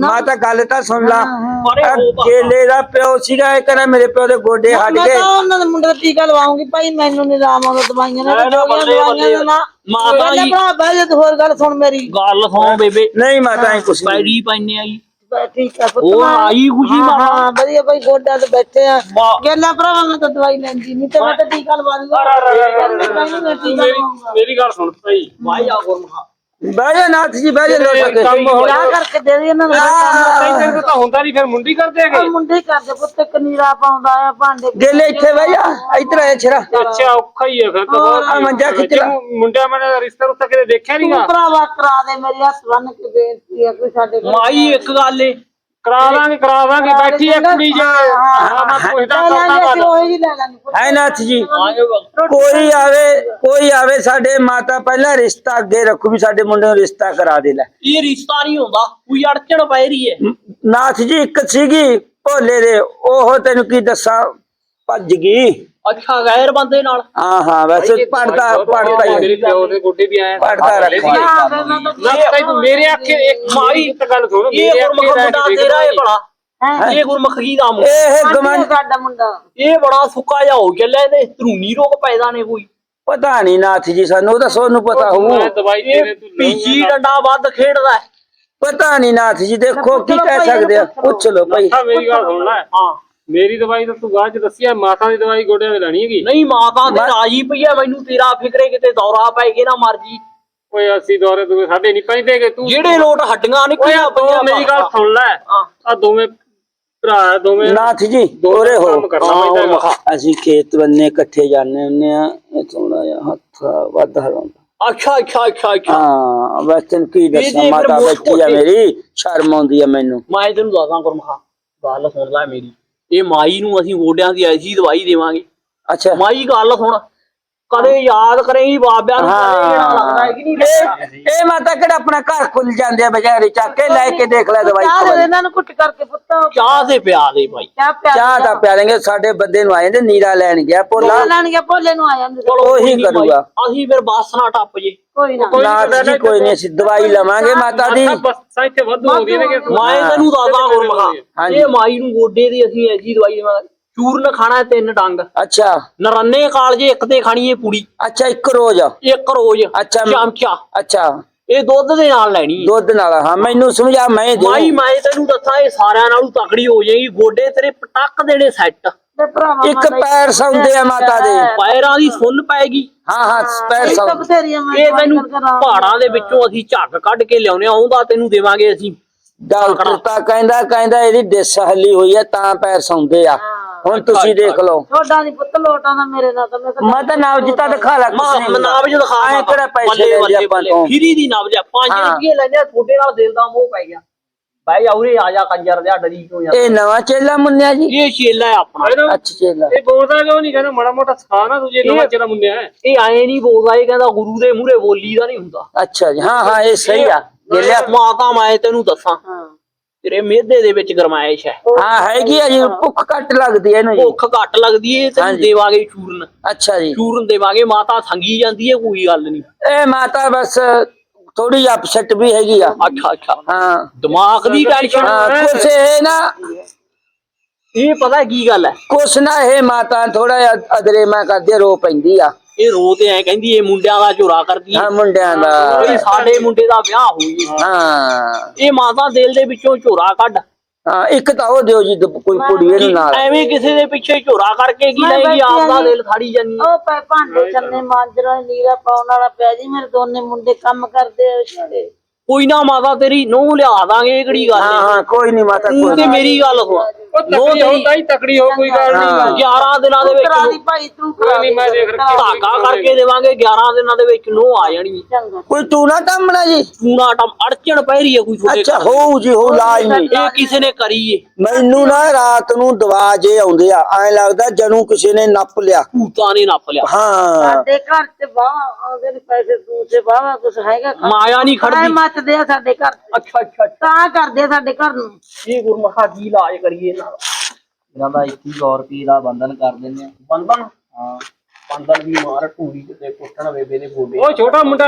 ਮਾਤਾ ਗੱਲ ਤਾਂ ਸੁਣ ਲਾ। ਆਹ ਗੇਲੇ ਦਾ ਪਿਓ ਸੀਗਾ ਇਹ ਕਹਿੰਦਾ ਮੇਰੇ ਪਿਓ ਦੇ ਗੋਡੇ ਹਟ ਮੈਂ ਗਏ। ਤਾਂ ਉਹਨਾਂ ਦੇ ਮੁੰਡੇ ਦਾ ਟੀਕਾ ਲਵਾਉਂਗੀ। ਭਾਈ ਮੈਨੂੰ ਨਹੀਂ ਰਾਮ ਆਉਂਦਾ ਦਵਾਈਆਂ ਨਾਲ ਨਾ, ਜੋਗੀਆਂ ਬੱਲੇ, ਨਾਲ ਨਾ ਮਾਤਾ ਜੀ। ਭਰਾ ਬਹਿ ਜਾ ਤੂੰ ਹੋਰ ਗੱਲ ਸੁਣ ਮੇਰੀ। ਗੱਲ ਸੁਣ ਬੇਬੇ। ਨਹੀਂ ਮਾਤਾ ਹੀ ਕੁਛ ਨਹੀਂ। ਪੈਰੀ ਪੈਨੇ ਆਈ ਬਸ ਠੀਕ ਆ ਪੁੱਤ ਉਹ ਮੈਂ- ਆਈ ਖੁਸ਼ੀ ਹਾਂ, ਮਾਤਾ। ਹਾਂ ਵਧੀਆ ਭਾਈ ਗੋਡਿਆਂ ਤੇ ਬੈਠੇ ਆ। ਵਾਹ। ਗੇਲਾ ਭਰਾਵਾ ਮੈਂ ਤਾਂ ਦਵਾਈ ਲੈਂਦੀ ਨਹੀਂ ਤੇ ਮੈਂ ਤਾਂ ਟੀਕਾ ਲਵਾ ਦੂੰਗਾ। ਮੈਂ ਟੀਕਾ ਮੇਰੀ ਲਵਾਉਂਗਾ। ਮੇਰੀ ਗੱਲ ਸੁਣ ਤਾਈ ਭਾਈ। ਆ ਗੁਰਮੁਖਾ ਬਹਿ ਜਾ ਨਾਥ ਜੀ ਬਹਿ ਜਾ ਲੋ ਸਕੇ ਕੰਮ ਹੋ ਕਿਆ ਕਰਕੇ ਦੇ ਦੇ ਇਹਨਾਂ ਨੂੰ ਤਾਈ ਤੇਰੇ ਤਾਂ ਹੁੰਦਾ ਨਹੀਂ ਫਿਰ ਮੁੰਡੀ ਕਰਦੇ ਹੈਗੇ। ਮੁੰਡੇ ਕਰਦੇ ਪੁੱਤ ਕਨੀਰਾ ਪਾਉਂਦਾ ਆ ਭਾਂਡੇ ਗੇਲੇ ਇੱਥੇ ਬਹਿ ਜਾ ਇੱਧਰ ਆ ਛਰਾ ਅੱਛਾ ਔਖਾ ਹੀ ਹੈ ਫਿਰ ਤਾਂ ਬਹੁਤ ਆ ਮੰਜਾ ਖਿੱਚ ਲਾ। ਮੁੰਡਿਆਂ ਮੈਂ ਰਿਸ਼ਤਾ ਰੁਸ਼ਤਾ ਕਿਤੇ ਦੇਖਿਆ ਨਹੀਂਗਾ ਭਰਾਵਾ ਕਰਾ ਦੇ ਮੇਰੇ ਹੱਥ ਬੰਨ ਕੇ ਬੇਨਤੀ ਆ ਕੋਈ ਸਾਡੇ ਮਾਈ ਇੱਕ ਗੱਲ ਏ ਕਰਾ ਦਾਂਗੇ ਕਰਾ ਦਾਂਗੇ ਬੈਠੀ ਹੈ ਕੁੜੀ ਜੇ। ਹਾਂ ਮੈਂ ਪੁੱਛਦਾ ਕਰਦਾ ਗੱਲ ਉਹੀ ਜੀ ਲੈ ਲਾਂਗੇ। ਹੈ ਨਾਥ ਜੀ ਕੋਈ ਆਵੇ ਕੋਈ ਆਵੇ ਸਾਡੇ ਮਾਤਾ ਪਹਿਲਾਂ ਰਿਸ਼ਤਾ ਅੱਗੇ ਰੱਖੂ ਵੀ ਸਾਡੇ ਮੁੰਡੇ ਨੂੰ ਰਿਸ਼ਤਾ ਕਰਾ ਦੇ ਲੈ। ਇਹ ਰਿਸ਼ਤਾ ਨਹੀਂ ਹੁੰਦਾ ਕੋਈ ਅੜਚਣ ਪੈ ਰਹੀ ਏ ਨਾਥ ਜੀ ਇੱਕ ਸੀਗੀ ਭੋਲੇ ਦੇ ਉਹ ਤੈਨੂੰ ਕੀ ਦੱਸਾਂ ਭੱਜ ਗਈ। ਅੱਛਾ ਗੈਰ ਬੰਦੇ ਨਾਲ ਹਾਂ ਹਾਂ ਵੈਸੇ ਪੜਦਾ ਪੜਦਾ ਹੀ ਮੇਰੇ ਪਿਓ ਦੇ ਗੋਡੇ ਵੀ ਆਏ ਪੜਦਾ ਰੱਖਿਆ ਤਾਂ ਨਾ ਤਾਈ ਤੂੰ ਮੇਰੇ ਅੱਖੇ ਇੱਕ ਮਾਈ ਇੱਕ ਗੱਲ ਸੁਣ ਇਹ ਮੇਰੇ ਗੁਰਮੁਖ ਅੱਖੇ ਮੁੰਡਾ ਤੇਰਾ ਏ ਭਲਾ ਹੈਂ? ਇਹ ਗੁਰਮੁਖ ਕੀ ਦਾ ਮੁੰਡਾ ਇਹ ਸਾਡਾ ਗਮਨ ਸਾਡਾ ਮੁੰਡਾ ਇਹ ਬੜਾ ਸੁੱਕਾ ਜਾ ਹੋ ਚੱਲਿਆ ਇਹਦੇ ਧਰੂਨੀ ਰੋਗ ਪੈਦਾ ਨੇ ਕੋਈ ਪਤਾ ਨਹੀਂ ਨਾਥ ਜੀ ਸਾਨੂੰ ਉਹਦਾ ਸੋਨੂੰ ਪਤਾ ਹੋਊ ਮੈਂ ਦਵਾਈ ਤੇਰੇ ਤੂੰ ਪੀਚੀ ਡੰਡਾ ਵੱਧ ਖੇਡਦਾ। ਪਤਾ ਨਹੀਂ ਨਾਥ ਜੀ ਦੇਖੋ ਕੀ ਕਹਿ ਸਕਦੇ ਆ ਪੁੱਛ ਲਓ ਭਾਈ ਹਾਂ ਮੇਰੀ ਗੱਲ ਸੁਣ ਲੈ ਹਾਂ ਮੇਰੀ ਦਵਾਈ ਤਾਂ ਤੂੰ ਗਾਹ ਚ ਦੱਸੀ ਆ ਮਾਤਾ ਦੀ ਦਵਾਈ ਗੋਡਿਆਂ ਦੀ ਲੈਣੀ ਹੈਗੀ। ਨਹੀਂ ਮਾਤਾ ਤੇ ਰਾਜੀ ਪਈ ਆ ਮੈਨੂੰ ਤੇਰਾ ਫਿਕਰੇ ਕਿਤੇ ਦੌਰਾ ਪੈ ਕੇ ਨਾ ਮਰ ਜੀ ਓਏ ਅਸੀਂ ਦੌਰੇ ਦੂਰੇ ਸਾਡੇ ਨਹੀਂ ਪੈਂਦੇਗੇ ਤੂੰ ਜਿਹੜੇ ਲੋਟ ਹੱਡੀਆਂ ਨਿਕਲੀਆਂ ਆ ਦੋ ਮੇਰੀ ਗੱਲ ਸੁਣ ਲੈ। ਆ ਦੋਵੇਂ ਭਰਾ ਦੋਵੇਂ ਨਾਥ ਜੀ ਦੋਰੇ ਹੋ। ਅਸੀਂ ਖੇਤ ਬੰਨੇ ਇਕੱਠੇ ਜਾਂਦੇ ਹੁੰਨੇ ਆ ਇਹ ਥੋੜਾ ਜਿਹਾ ਹੱਥ ਵੱਧ ਹਲਾਉਂਦਾ। ਅੱਛਾ ਅੱਛਾ ਅੱਛਾ ਅੱਛਾ। ਹਾਂ ਵੈਸੇ ਕੀ ਦੱਸਾਂ ਮਾਤਾ ਬੈਠੀ ਆ। ਮੇਰੀ ਸ਼ਰਮ ਆਉਂਦੀ ਆ ਮੈਨੂੰ। ਮੈਂ ਤੈਨੂੰ ਦੱਸਾਂ ਗੁਰਮਖਾ। ਗੱਲ ਸੁਣ ਲੈ ਮੇਰੀ। ਇਹ ਮਾਈ ਨੂੰ ਅਸੀਂ ਗੋਡਿਆਂ ਦੀ ਐਸੀ ਦਵਾਈ ਦੇਵਾਂਗੇ। ਅੱਛਾ। ਮਾਈ ਗੱਲ ਸੁਣ। ਕਦੇ ਯਾਦ ਕਰੇਗੀ ਬਾਬਿਆਂ ਨੂੰ ਕਦੇ ਜਿਹੜਾ ਲੱਗਦਾ ਹੈ ਕਿ ਨਹੀਂ ਇਹ ਇਹ ਮਾਤਾ ਕਿਹੜਾ ਆਪਣਾ ਘਰ ਖੁੱਲ ਜਾਂਦੇ ਆ ਬਜ਼ਾਰੇ ਚੱਕ ਕੇ ਲੈ ਕੇ ਦੇਖ ਲੈ ਦਵਾਈ ਚਾਹ ਦੇ। ਇਹਨਾਂ ਨੂੰ ਕੁੱਟ ਕਰਕੇ ਪੁੱਤ। ਚਾਹ ਦੇ ਪਿਆ ਦੇ ਭਾਈ ਚਾਹ ਪਿਆ ਚਾਹ ਤਾਂ ਪਿਆਲੇਂਗੇ ਸਾਡੇ ਬੰਦੇ ਨੂੰ ਆਏ ਨੇ ਨੀਰਾ ਲੈਣ ਗਿਆ ਪੋਲਾ ਲੈਣਗੇ ਭੋਲੇ ਨੂੰ ਆ ਜਾਂਦੇ। ਚਲੋ ਉਹੀ ਨੀ ਕਰੂਗਾ। ਅਸੀਂ ਫਿਰ ਬੱਸ ਨਾ ਟੱਪ ਜੇ। ਕੋਈ ਨਾ। ਜੀ ਕੋਈ ਨਹੀਂ ਅਸੀਂ ਦਵਾਈ ਲਵਾਂਗੇ ਮਾਤਾ ਦੀ। ਬੱਸਾਂ ਇੱਥੇ ਵਾਧੂ ਆਉਂਦੀਆਂ ਨੇ ਕਿ ਮੈਂ ਤੈਨੂੰ ਦੱਸਦਾ ਗੁਰਮਖਾ ਹਾਂਜੀ। ਇਹ ਮਾਈ ਨੂੰ ਗੋਡੇ ਦੀ ਅਸੀਂ ਐਸੀ ਦਵਾਈ ਦੇਵਾਂਗੇ। ਚੂਰਨ ਖਾਣਾ ਹੈ ਤਿੰਨ ਡੰਗ। ਅੱਛਾ। ਨਰੰਨੇ ਕਾਲਜੇ ਇੱਕ ਤੇ ਖਾਣੀ ਹੈ ਪੂੜੀ। ਅੱਛਾ ਇੱਕ ਰੋਜ਼। ਇੱਕ ਰੋਜ਼। ਅੱਛਾ। ਚਮਚਾ। ਅੱਛਾ। ਇਹ ਦੁੱਧ ਦੇ ਨਾਲ ਲੈਣੀ ਦੁੱਧ ਨਾਲ ਹਾਂ ਮੈਨੂੰ ਸਮਝਾ ਮੈਂ ਦੇ ਮਾਈ ਮੈਂ ਤੈਨੂੰ ਦੱਸਾਂ ਇਹ ਸਾਰਿਆਂ ਨਾਲੋਂ ਤਕੜੀ ਹੋ ਜਾਏਗੀ। ਗੋਡੇ ਤੇਰੇ ਪਟਕ ਦੇਣੇ ਸੈੱਟ ਇੱਕ ਪੈਰ ਸੌਂਦੇ ਆ ਮਾਤਾ ਦੇ। ਪੈਰਾਂ। ਦੀ ਸੁੰਨ ਪੈਗੀ। ਹਾਂ ਹਾਂ ਪੈਰ ਮੈਂ ਇਹ ਤੈਨੂੰ। ਪਹਾੜਾਂ ਦੇ ਵਿੱਚੋਂ ਅਸੀਂ ਝੱਗ ਕੱਢ ਕੇ ਲਿਆਉਨੇ ਆ ਉਹਦਾ ਤੈਨੂੰ ਦੇਵਾਂਗੇ ਅਸੀਂ। ਡਾਕਟਰ ਤਾਂ ਕਹਿੰਦਾ ਕਹਿੰਦਾ ਇਹਦੀ ਡਿਸ ਹੱਲੀ ਹੋਈ ਹੈ ਤਾਂ ਪੈਰ ਸੌਂਦੇ ਆ। ਹੁਣ ਤੁਸੀਂ ਦੇਖ ਲਓ। ਤੁਹਾਡਾ ਨਹੀਂ ਪੁੱਤ ਲੋਟਾਂ ਦਾ ਮੇਰੇ ਨਾਲ ਤਾਂ ਮੈਂ ਤਾਂ ਮੈਂ ਤਾਂ ਨਾਮ ਜਿੱਤਾ ਦਿਖਾ ਲਾ ਕੁਛ ਨਹੀਂ ਮਾਂ ਨਾਬਜ ਦਿਖਾ ਐਂ ਕਿਹੜਾ ਪੈਸੇ ਲੈਂਦੇ ਆਪਾਂ ਤੋਂ। ਫਿਰੀ ਦੀ ਨਾਬਜ 5 ਹਾਂ। ਰੁਪਏ ਆ, ਤੁਹਾਡੇ ਨਾਲ ਦਿਲ ਦਾ ਮੋਹ ਪੈ ਗਿਆ। ਭਾਈ ਆਉਰੇ ਆ ਜਾ ਕੰਜਰ ਦਿਆ ਡਰੀ ਕਿਉਂ ਯਾਰ ਇਹ ਨਵਾਂ ਚੇਲਾ ਮੁੰਨਿਆ ਜੀ? ਇਹ ਹੈ ਆਪਣਾ। ਇਹਨੂੰ- ਅੱਛਾ ਚੇਲਾ। ਇਹ ਬੋਲਦਾ ਕਿਉਂ ਨਹੀਂ? ਕਹਿੰਦਾ ਮਾੜਾ ਮੋਟਾ ਸਿਖਾ ਨਾ ਤੁਝੇ ਨਵਾਂ ਚੇਲਾ ਮੁੰਡਿਆ ਹੈ। ਇਹ ਆਏ ਨਹੀਂ ਬੋਲਦਾ ਇਹ ਕਹਿੰਦਾ ਗੁਰੂ ਦੇ ਮੂਹਰੇ ਬੋਲੀ ਦਾ ਨਹੀਂ ਹੁੰਦਾ। ਅੱਛਾ ਜੀ ਹਾਂ ਹਾਂ ਇਹ ਸਹੀ ਆ। ਇਹ ਗੇਲਿਆ ਮਾਤਾ ਮੈਂ ਤੈਨੂੰ ਦੱਸਾਂ। ਤੇਰੇ ਮਿਹਦੇ ਦੇ ਵਿੱਚ ਗਰਮਾਇਸ਼ ਹੈ। ਹਾਂ ਹੈਗੀ ਆ ਜੀ ਭੁੱਖ ਘੱਟ ਲੱਗਦੀ ਹੈ ਇਹਨੂੰ ਜੀ। ਭੁੱਖ ਘੱਟ ਲੱਗਦੀ ਏ ਤੈਨੂੰ ਹਾਂਜੀ। ਦੇਵਾਂਗੇ ਚੂਰਨ। ਅੱਛਾ ਜੀ। ਚੂਰਨ ਦੇਵਾਂਗੇ ਮਾਤਾ ਸੰਗੀ ਜਾਂਦੀ ਏ ਕੋਈ ਗੱਲ ਨਹੀਂ। ਇਹ ਮਾਤਾ ਬਸ ਥੋੜੀ ਅਪਸੈਟ ਵੀ ਹੈਗੀ ਆ। ਅੱਛਾ ਅੱਛਾ। ਹਾਂ। ਦਿਮਾਗ ਦੀ ਟੈਨਸ਼ਨ ਹਾਂ, ਕੁਛ ਇਹ ਨਾ ਇਹ ਪਤਾ ਕੀ ਗੱਲ ਹੈ? ਕੁਛ ਨਾ ਇਹ ਮਾਤਾ ਥੋੜਾ ਜਿਹਾ ਅਦਰੇ ਮੈਂ ਕਰਦੇ ਰੋ ਪੈਂਦੀ ਆ। ਇਹ ਰੋ ਤੇ ਐ ਕਹਿੰਦੀ ਇਹ ਮੁੰਡਿਆਂ ਦਾ ਝੋਰਾ ਕਰਦੀ ਹਾਂ। ਮੁੰਡਿਆਂ ਦਾ। ਕੋਈ ਸਾਡੇ ਮੁੰਡੇ ਦਾ ਵਿਆਹ ਹੋਈ ਹਾਂ। ਇਹ ਮਾਤਾ ਦਿਲ ਦੇ ਵਿੱਚੋਂ ਝੋਰਾ ਕੱਢ। ਹਾਂ ਇੱਕ ਤਾਂ ਉਹ ਦਿਓ ਜੀ ਕੋਈ ਕੁੜੀ ਇਹਨੂੰ ਨਾਲ। ਐਵੇਂ ਕਿਸੇ ਦੇ ਪਿੱਛੇ ਝੋਰਾ ਕਰਕੇ ਕੀ ਲੈਗੀ ਬੈਠੀ ਆਪ ਦਾ ਆਂ ਜੀ। ਦਿਲ ਖਾੜੀ ਜਾਨੀ। ਉਹ ਪੈ ਭਾਂਡੇ ਛੰਨੇ ਮਾਂਜਣਾ ਨੀਰਾ ਪਾਉਣ ਵਾਲਾ ਪਿਆ ਜੀ ਮੇਰੇ ਦੋਨੇ ਮੁੰਡੇ ਕੰਮ ਕਰਦੇ ਆ ਵਿਚਾਰੇ ਕੋਈ ਨਾ ਮਾਤਾ ਤੇਰੀ ਨੂੰ ਲਿਆ ਦਾਂਗੇ ਇਹ ਕਿਹੜੀ ਗੱਲ ਹਾਂ? ਹੈ ਹਾਂ ਕੋਈ ਨਹੀਂ ਮਾਤਾ ਤੂੰ ਕੋਈ ਤੇ ਨੀ। ਮੇਰੀ ਗੱਲ ਸੁਣ। ਉਹ ਤਕੜੀ ਹੋ ਤਾਈ ਤਕੜੀ ਹੋ ਕੋਈ ਗੱਲ ਹਾਂ। ਨਹੀਂ 11 ਦਿਨਾਂ ਦੇ ਕਰਾ ਦੀ ਵਿੱਚ ਭਾਈ ਤੂੰ ਕੋਈ ਨੀ, ਮੈਂ ਦੇਖ ਰੱਖਿਆ। ਧਾਗਾ ਕਰਕੇ ਦੇਵਾਂਗੇ 11 ਦਿਨਾਂ ਦੇ ਵਿੱਚ ਨੂੰ ਆ ਜਾਣੀ। ਕੋਈ ਤੂੰ ਨਾ ਟੰਮਣਾ ਜੀ। ਪੂਣਾ ਟਮ ਅੜਚਣ ਪੈ ਰਹੀ ਹੈ ਕੋਈ ਤੁਹਾਡੇ ਅੱਛਾ। ਹੋਊ ਜੀ ਹੋ ਲਾਜ਼ਮੀ ਇਹ ਕਿਸੇ ਨੇ ਕਰੀ ਏ। ਮੈਨੂੰ ਨਾ ਰਾਤ ਨੂੰ ਦਵਾ ਜੇ ਆਉਂਦੇ ਆ ਐ ਲੱਗਦਾ ਜਨੂੰ ਕਿਸੇ ਨੇ ਨੱਪ ਲਿਆ। ਭੂਤਾਂ ਨੇ ਨੱਪ ਲਿਆ। ਹਾਂ। ਸਾਡੇ ਘਰ ਚ ਬਾਵਾ ਆਉਂਦੇ ਨੇ ਪੈਸੇ ਤੂੰ ਤੇ ਬਾਵਾ ਕੁਛ ਹੈਗਾ? ਮਾਇਆ ਨਹੀਂ ਖੜਦੀ। ਮੱਚਦੇ ਆ ਸਾਡੇ ਘਰ। ਅੱਛਾ ਅੱਛਾ ਅੱਛਾ। ਤਾਂ ਕਰਦੇ ਆ ਸਾਡੇ ਘਰ ਨੂੰ। ਇਹ ਗੁਰਮਖਾ ਕੀ ਇਲਾਜ ਕਰੀਏ ਇਹਨਾਂ ਦਾ ਇਹਨਾਂ ਦਾ 2100 ਰੁਪਏ ਦਾ ਬੰਧਨ ਕਰ ਦਿੰਦੇ ਆ। ਬੰਧਨ? ਹਾਂ। ਬੰਧਨ ਵੀ ਮਾਰ ਢੂੜੀ ਕਿਤੇ ਕੁੱਟਣ ਬੇਬੇ ਦੇ ਗੋਡੇ। ਉਹ ਛੋਟਾ ਮੁੰਡਾ।